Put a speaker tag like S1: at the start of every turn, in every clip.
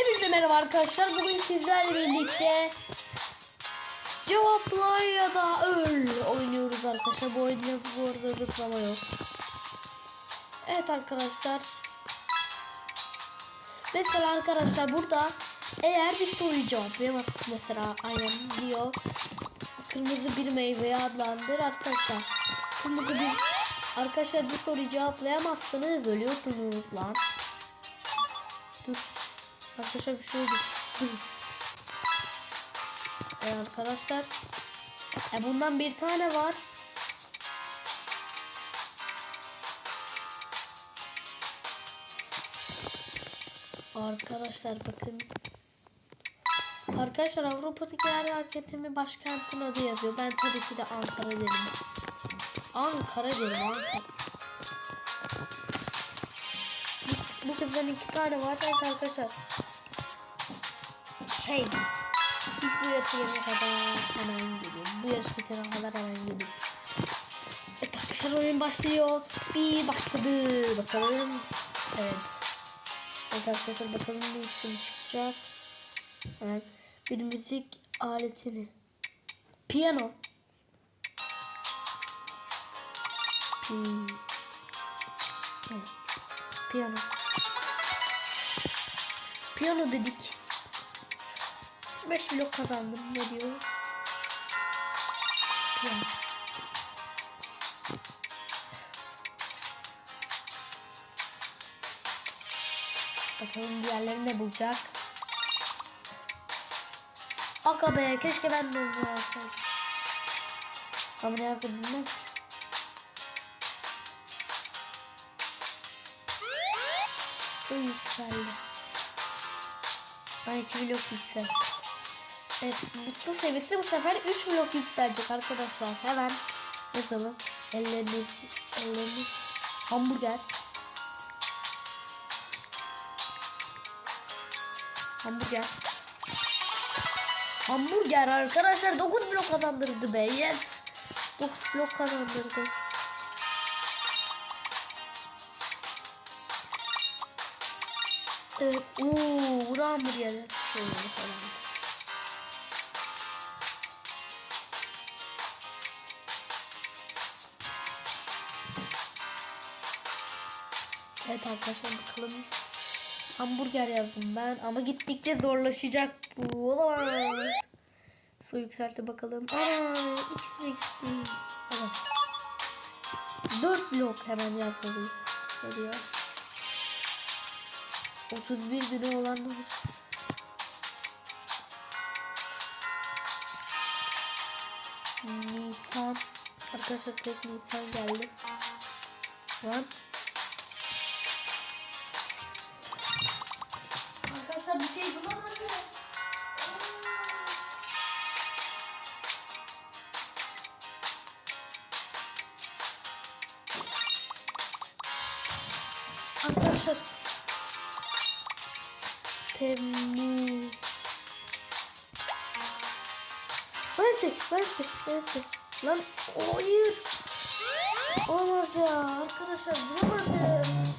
S1: Hepinize merhaba arkadaşlar. Bugün sizlerle birlikte cevapla ya da öl oynuyoruz arkadaşlar. Bu oyunda bu arada zıplama yok. Evet arkadaşlar. Mesela arkadaşlar burada eğer bir soruyu cevaplayamazsınız mesela aynen diyor. Kırmızı bir meyveyi adlandır arkadaşlar. Kırmızı bir arkadaşlar bu soruyu cevaplayamazsınız ölüyorsunuz lan. Dur. Arkadaşlar bir şey. Dur. Ee, arkadaşlar. E bundan bir tane var. Arkadaşlar bakın. Arkadaşlar Avrupa'daki her hareketimi başkentin adı yazıyor. Ben tabii ki de Ankara derim. Ankara derim Ankara. Kızdan iki tane var. Evet arkadaşlar. Şey. Biz bu yarışa gelene kadar hemen geleyim. Bu yarış bitene kadar hemen geleyim. Evet arkadaşlar oyun başlıyor. Bir başladı. Bakalım. Evet. Evet arkadaşlar bakalım ne isim çıkacak. Evet. Bir müzik aletini. Piyano. Pi. Evet. Piyano. Piyano dedik. 5 blok kazandım. Ne diyor? Piyano. Bakalım diğerleri ne bulacak. Aga be keşke ben de onu yazsaydım. Ama ne yazdı bilmem yükseldi. Ben 2 blok yüksel. Evet su seviyesi bu sefer 3 blok yükselecek arkadaşlar. Hemen yazalım. Elleriniz, elleriniz hamburger. Hamburger. Hamburger arkadaşlar 9 blok kazandırdı be. Yes. 9 blok kazandırdı. Evet. Uuu hamburger. Şöyle falan. Evet arkadaşlar bakalım. Hamburger yazdım ben ama gittikçe zorlaşacak bu. Olamaz. Su yükseltti bakalım. Aa, ikisi eksikti. Evet. 4 blok hemen yazmalıyız. Ne diyor? 31 günü olan da. Nisan. Arkadaşlar tek Nisan geldi. Lan. Arkadaşlar bir şey bulamadım. Lan hayır. Olmaz ya arkadaşlar bulamadım.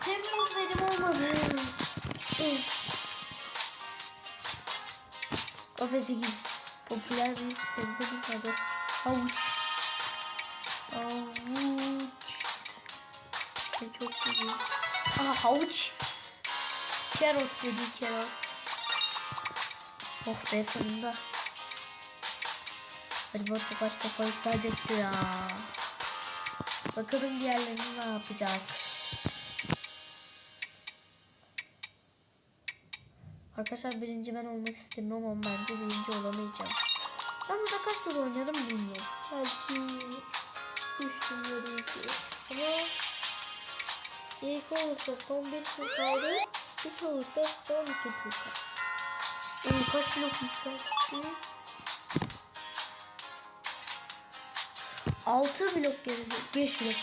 S1: Temmuz dedim olmadı. Kafese gibi popüler bir sebze bir tadı. Havuç. Havuç. Ne çok güzel. Aha havuç. Carrot dedi carrot. Oh be sonunda. Hadi başta başta defa yükselecekti ya. Bakalım diğerlerini ne yapacak. Arkadaşlar birinci ben olmak istedim ama bence birinci olamayacağım. Ben burada kaç tur oynadım bilmiyorum. Belki 3 tur ya da 2. Ama ilk olursa son bir tur kaldı. 3 olursa son 2 tur kaldı. Ee, kaç blok yükseltti? 6 blok geldi. 5 blok.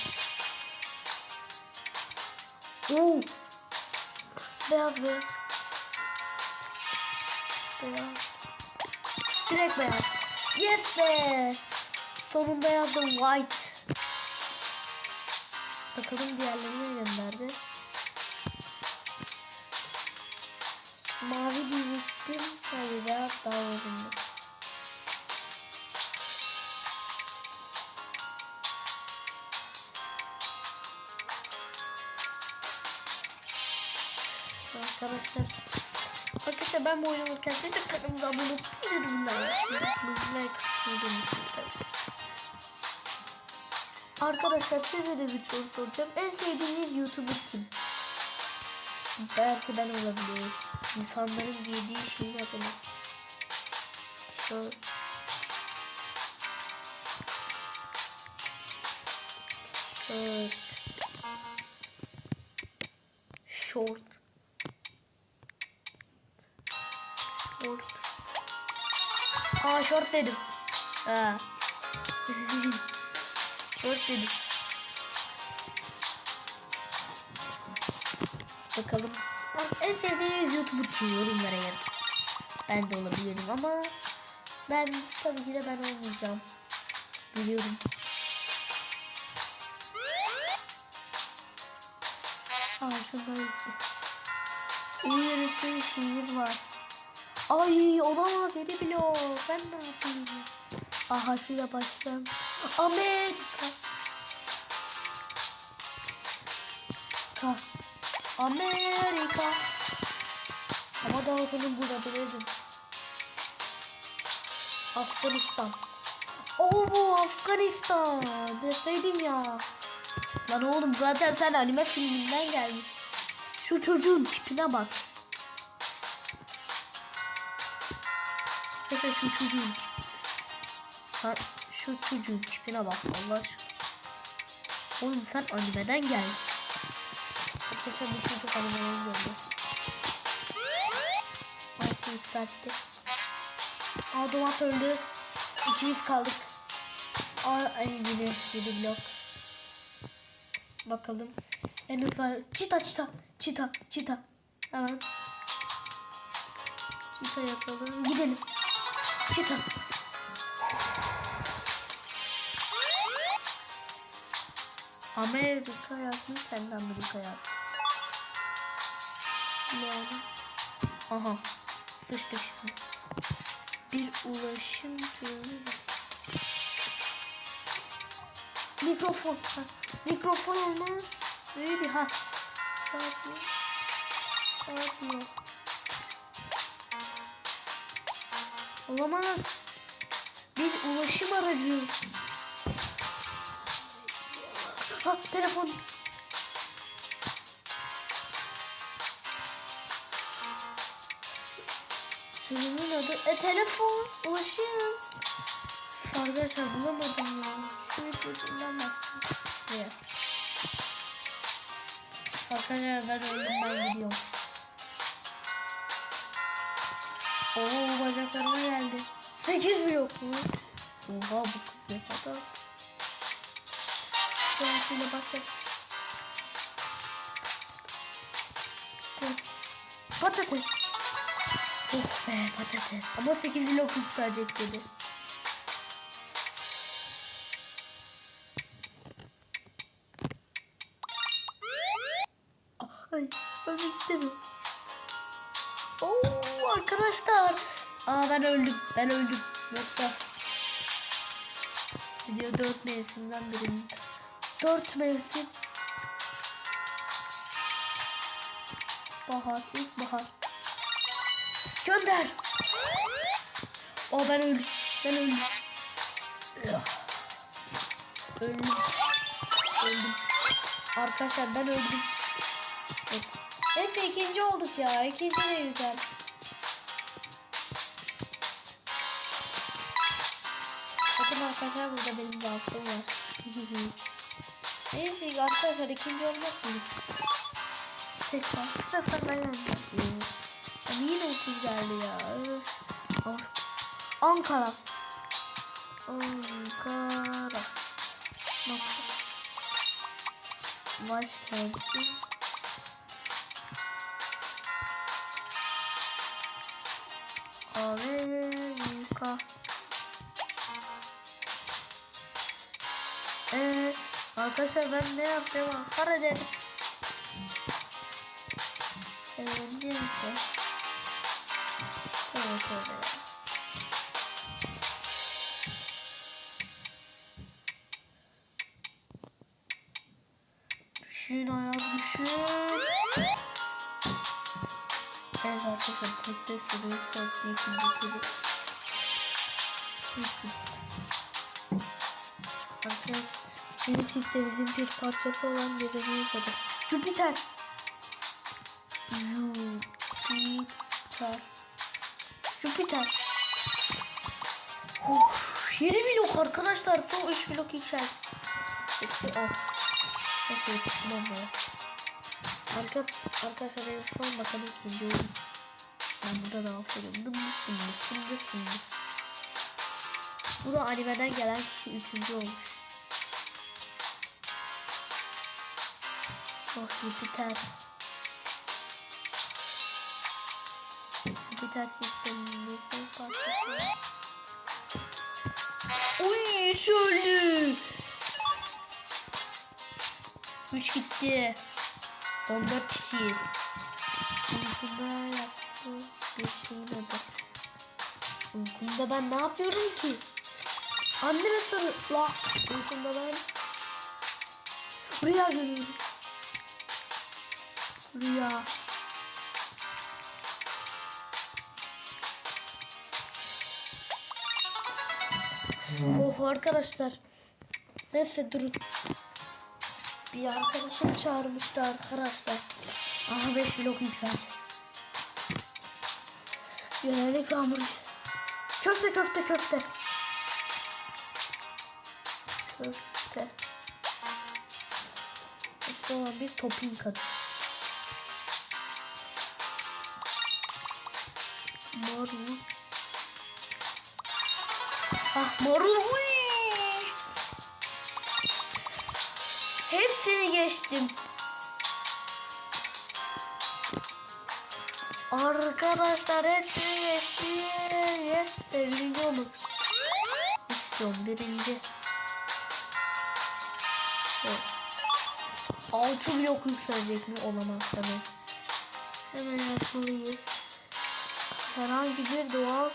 S1: Oo. Beyaz beyaz. Beyaz. Direkt beyaz. Yes be. Sonunda yazdım white. Bakalım diğerlerini gönderdi. Mavi diyecektim. Tabii beyaz daha uygundu. Arkadaşlar. Arkadaşlar ben bu oyunu oynarken siz de kanalımıza abone olup unutmayın. Arkadaşlar size de bir soru soracağım. En sevdiğiniz YouTuber kim? Belki ben olabilir. İnsanların giydiği şeyin adını. Tişört. Tişört. Short. Aa short dedim. Ha. short dedim. Bakalım. Bak, En sevdiğiniz YouTuber kim yorumlara yazın. Ben de olabilirim ama ben tabii ki de ben olmayacağım. Biliyorum. Aa şundan gitti. Uyarısı şeyimiz var. Ay olamaz yeni blok. Ben ne yapayım? Aha şuraya başlayalım. Amerika. Ka. Amerika. Ama dağıtının bulabilirdim. Afganistan. Oo bu Afganistan. Deseydim ya. Lan oğlum zaten sen anime filminden gelmiş. Şu çocuğun tipine bak. Efe şu çocuğun Sen şu çocuğun tipine bak Allah aşkına. Oğlum sen animeden geldin. Arkadaşlar bu çocuk animeden geldi. Artık yükseltti. Aa öldü. İkimiz kaldık. Aa ay yedi, yedi blok. Bakalım. En hızlı. Çita çita. Çita çita. Hemen. Çita yapalım. Gidelim. Çita. Amerika yazmış. Ben de Amerika yazdım. Yani. Aha. Sıçtık şimdi. Bir ulaşım türü. Mikrofon. Ha. Mikrofon olmaz. Neydi ha? Radyo. Radyo. Olamaz. Bir ulaşım aracı. Ha telefon. Sürümün adı. E telefon. Ulaşım. Arkadaşlar bulamadım ya. Şu videodan baksın. Evet. Arkadaşlar ben öldüm ben gidiyorum. Oo bacaklarıma geldi. 8 blok mu? Oha bu kız ne kadar. Şöyle başla. Patates. Oh be patates. Ama 8 blok yükselecek dedi. Aa ben öldüm. Ben öldüm. Nokta. Video 4 mevsimden birinin. 4 mevsim. Bahar, ilkbahar. Gönder. Aa ben öldüm. Ben öldüm. Öldüm. Öldüm. Arkadaşlar ben öldüm. Evet. Neyse ikinci olduk ya. İkinci de güzel. Bakın arkadaşlar burada benim dansım var. Neyse arkadaşlar ikinci olmak mı? Tekrar. Sefer ben yendim. Yine 30 geldi ya. Of. Ankara. Ankara. Nokta. Başkenti. Amerika. Ee, arkadaşlar ben ne yapacağım? Ankara dedim. Ee, ne yapacağım? Tövbe tövbe. Düşün ayağım düşün. Evet arkadaşlar tekte sürü yükseltti ikinci turu. Arkadaşlar yeni sistemimizin bir parçası olan görevini yapalım. Jüpiter. Jüpiter. Jüpiter. Of, 7 blok arkadaşlar. Son 3 blok yüksel. Bekle al. Nasıl yetiştim ama. Arka, arkadaşlar en son bakalım oyun. Ben burada da aferin. Dım dım dım dım dım dım dım. Bu da animeden gelen kişi üçüncü olmuş. Oh Jüpiter. Jüpiter sistemimizin parçası. Uy üç öldü. Üç gitti. Son dört kişiyiz. Uykumda yaptı bir şeyin adı. Uykumda ben ne yapıyorum ki? Anneme sarı... La uykumda ben... Rüya görüyorum. Rüya. Oh arkadaşlar. Neyse durun. Bir arkadaşım çağırmıştı arkadaşlar. Aha 5 blok yükseldi. Yönelik hamur. Köfte köfte köfte. Köfte. Köfte olan bir topin kadın. Marul. Ah marul. Uy! Hepsini geçtim. Arkadaşlar hepsini geçtim. Yes, birinci olmak istiyorum. Birinci. Evet. Altı blok yükselecek mi? Olamaz tabii. Hemen yapmalıyız. Herhangi bir doğal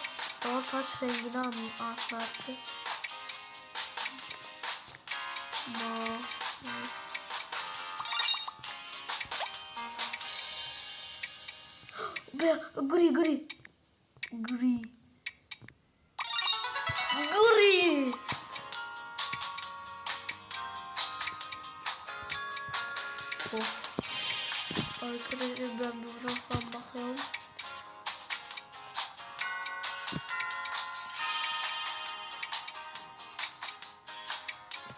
S1: doğal saç rengini anlattı. Ma. Be gri gri. Gri. Gri. Oh. Arkadaşlar ben buradan bakıyorum.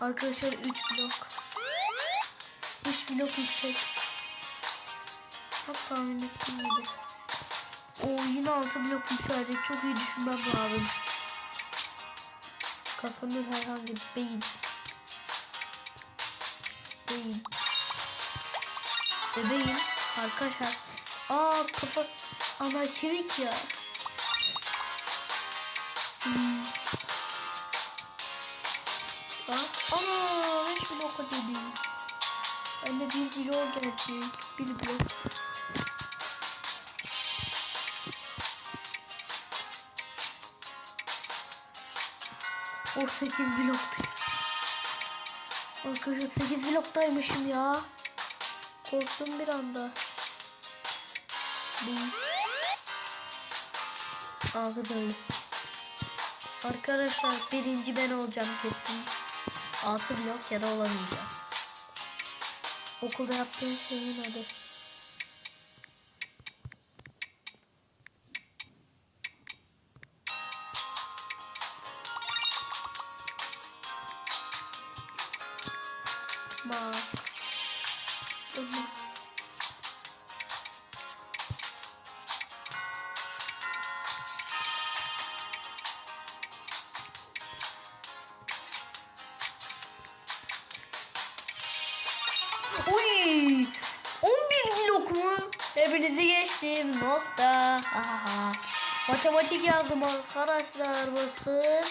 S1: Arkadaşlar 3 blok. 5 blok yüksek. Çok tahmin ettiğim gibi. O yine 6 blok yükselecek. Çok iyi düşünmem lazım. Kafanın herhangi bir beyin. Beyin. Bebeğim. Arkadaşlar. Aa kafa. Ana kemik ya. Hmm. Ana 5 blok dedi. Ben de bir blok gelecek. Bir blok. O 8 bloktu. Arkadaşlar 8 bloktaymışım ya. Korktum bir anda. Arkadaşlar. Arkadaşlar birinci ben olacağım kesin. 6 blok ya da olamayacağım. Okulda yaptığım şeyin adı. Nokta. Matematik yazdım arkadaşlar bakın.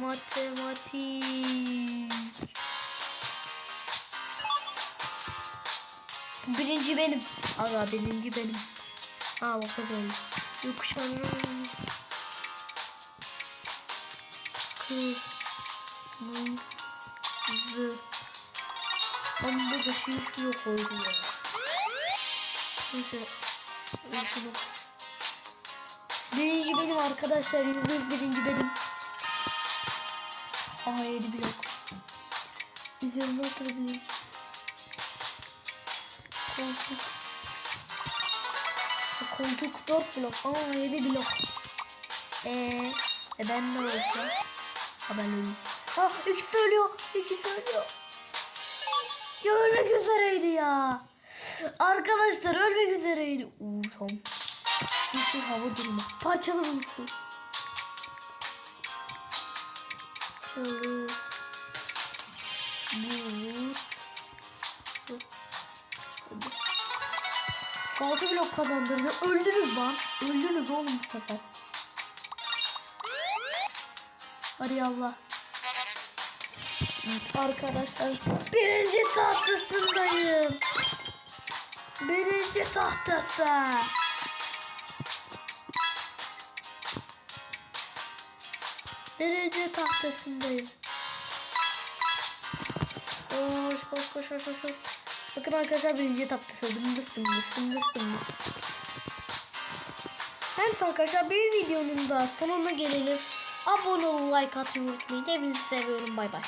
S1: Matematik. Birinci benim. Aga birinci benim. Aa bakalım. Yokuşanım. Kırmızı. Ama bu da şey yok oldu ya. Neyse. Üzgünüm. Birinci benim arkadaşlar. Yüzde yüz birinci benim. Aha yedi blok. Üzerine oturabilirim. Koltuk. Koltuk 4 blok. Aa 7 blok. Eee e ben ne olacağım? Ha ben ölüm. Ha ikisi ölüyor. İkisi ölüyor. Ya ölmek üzereydi ya. Arkadaşlar ölmek üzereydi. Uuu tam. Bir hava durumu. Parçalı bulutlu. Şöyle. Bulut. Altı blok kazandırdı. Öldünüz lan. Öldünüz oğlum bu sefer. Hadi Allah. Arkadaşlar birinci tahtasındayım. Birinci tahtası. Birinci tahtasındayım. Koş koş koş koş koş. Bakın arkadaşlar birinci tahtası. Dımdız dımdız dımdız dımdız. Neyse arkadaşlar bir videonun da sonuna gelelim. Abone olun, like atmayı unutmayın. Hepinizi seviyorum. Bay bay.